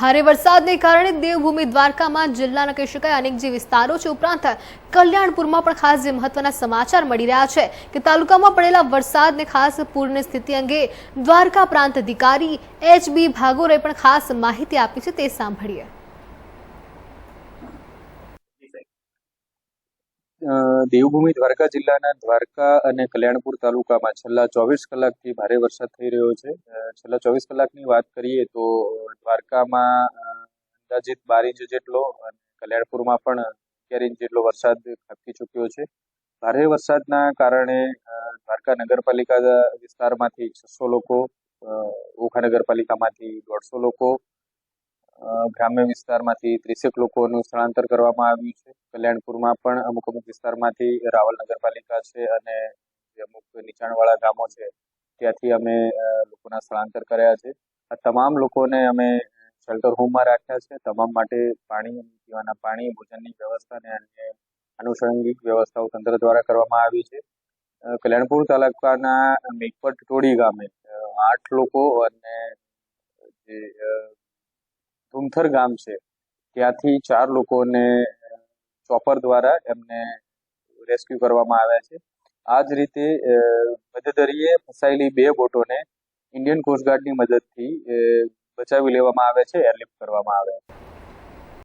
ભારે વરસાદને કારણે દેવભૂમિ દ્વારકામાં જિલ્લાના કહી શકાય અનેક જે વિસ્તારો છે, ઉપરાંત કલ્યાણપુરમાં પણ ખાસ જે મહત્વના સમાચાર મળી રહ્યા છે કે તાલુકામાં પડેલા વરસાદને ખાસ પૂરની સ્થિતિ અંગે દ્વારકા પ્રાંત અધિકારી એચ બી ભાગોરે પણ ખાસ માહિતી આપી છે, તે સાંભળીએ. દેવભૂમિ દ્વારકા જિલ્લાના દ્વારકા અને કલ્યાણપુર તાલુકામાં છેલ્લા ચોવીસ કલાકથી ભારે વરસાદ થઈ રહ્યો છે. છેલ્લા ચોવીસ કલાકની વાત કરીએ તો દ્વારકામાં અંદાજિત બાર ઇંચ જેટલો અને કલ્યાણપુરમાં પણ અગિયાર ઇંચ જેટલો વરસાદ ખાબકી ચૂક્યો છે. ભારે વરસાદના કારણે દ્વારકા નગરપાલિકા વિસ્તારમાંથી છસો લોકો ઓખા નગરપાલિકામાંથી દોઢસો લોકો ગ્રામ્ય વિસ્તારમાંથી ત્રીસેક લોકોનું સ્થળાંતર કરવામાં આવ્યું છે. કલ્યાણપુરમાં પણ અમુક અમુક વિસ્તારમાંથી રાવલ નગરપાલિકા છે અને અમુક નીચાણવાળા ગામો છે, ત્યાંથી અમે લોકોના સ્થળાંતર કર્યા છે. આ તમામ લોકોને અમે શેલ્ટર હોમમાં રાખ્યા છે. તમામ માટે પાણી પીવાના પાણી, ભોજનની વ્યવસ્થા અને અન્ય આનુષંગિક વ્યવસ્થાઓ તંત્ર દ્વારા કરવામાં આવી છે. કલ્યાણપુર તાલુકાના મેઘપટ ટોળી ગામે આઠ લોકો અને જે અ, ગામ છે. ત્યાંથી ચાર લોકોને ચોપર દ્વારા એમને રેસ્ક્યુ કરવામાં આવ્યા છે. આ જ રીતે અ, મધદરિયે ફસાયેલી બે બોટોને ઇન્ડિયન કોસ્ટગાર્ડની મદદથી બચાવી લેવામાં આવે છે એરલિફ્ટ કરવામાં આવે છે.